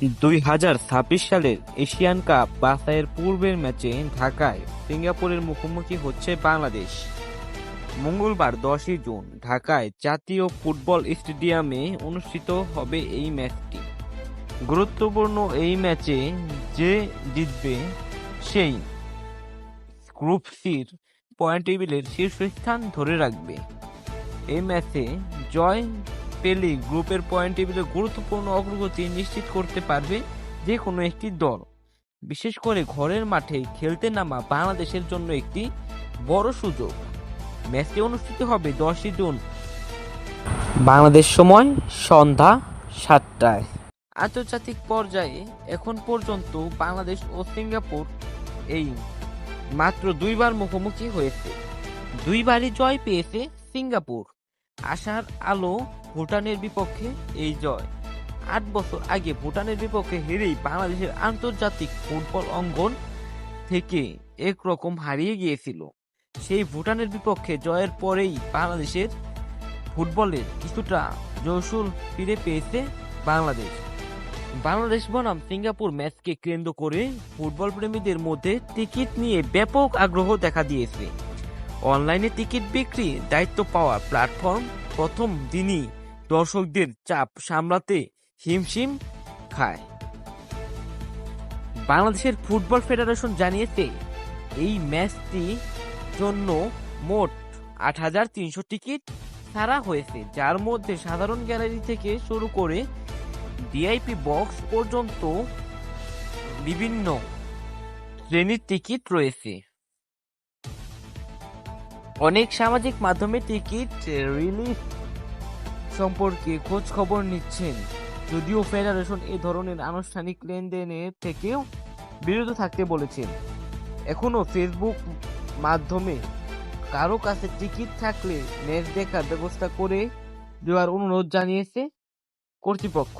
দুই হাজার ছাব্বিশ সালের এশিয়ান কাপ বাছাইয়ের পূর্বের ম্যাচে ঢাকায় সিঙ্গাপুরের মুখোমুখি হচ্ছে বাংলাদেশ। মঙ্গলবার দশই জুন ঢাকায় জাতীয় ফুটবল স্টেডিয়ামে অনুষ্ঠিত হবে এই ম্যাচটি। গুরুত্বপূর্ণ এই ম্যাচে যে জিতবে সেই গ্রুপ সির পয়েন্ট টেবিলের শীর্ষস্থান ধরে রাখবে। এই ম্যাচে জয় পেলে গ্রুপের পয়েন্ট টেবিলে গুরুত্বপূর্ণ অগ্রগতি নিশ্চিত করতে পারবে যে কোনো একটি দল। বিশেষ করে ঘরের মাঠে খেলতে নামা বাংলাদেশের জন্য একটি বড় সুযোগ। ম্যাচটি অনুষ্ঠিত হবে দশই জুন। বাংলাদেশ সময় সন্ধ্যা সাতটায়। আন্তর্জাতিক পর্যায়ে এখন পর্যন্ত বাংলাদেশ ও সিঙ্গাপুর এই মাত্র দুইবার মুখোমুখি হয়েছে। দুইবারই জয় পেয়েছে সিঙ্গাপুর। আশার আলো ভুটানের বিপক্ষে এই জয়। আট বছর আগে ভুটানের বিপক্ষে হেরেই বাংলাদেশের আন্তর্জাতিক ফুটবল অঙ্গন থেকে একরকম হারিয়ে গিয়েছিল। সেই ভুটানের বিপক্ষে জয়ের পরেই বাংলাদেশের ফুটবলের কিছুটা জৌসুল ফিরে পেয়েছে বাংলাদেশ। বাংলাদেশ বনাম সিঙ্গাপুর ম্যাচকে কেন্দ্র করে ফুটবল প্রেমীদের মধ্যে টিকিট নিয়ে ব্যাপক আগ্রহ দেখা দিয়েছে। অনলাইনে টিকিট বিক্রি, দায়িত্ব পাওয়া প্ল্যাটফর্ম প্রথম দিনই দর্শকদের চাপ সামলাতে হিমশিম খায়। বাংলাদেশের ফুটবল ফেডারেশন জানিয়েছে, এই ম্যাচটি জন্য মোট আট হাজার তিনশো টিকিট ছাড়া হয়েছে, যার মধ্যে সাধারণ গ্যালারি থেকে শুরু করে ভিআইপি বক্স পর্যন্ত বিভিন্ন শ্রেণির টিকিট রয়েছে। অনেক সামাজিক মাধ্যমে টিকিট রিলিজ সম্পর্কে খোঁজ খবর নিচ্ছেন। যদিও ফেডারেশন এ ধরনের আনুষ্ঠানিক লেনদেনের থেকেও বিরত থাকতে বলেছেন। এখনও ফেসবুক মাধ্যমে কারও কাছে টিকিট থাকলে ম্যাচ দেখার ব্যবস্থা করে দেওয়ার অনুরোধ জানিয়েছে কর্তৃপক্ষ।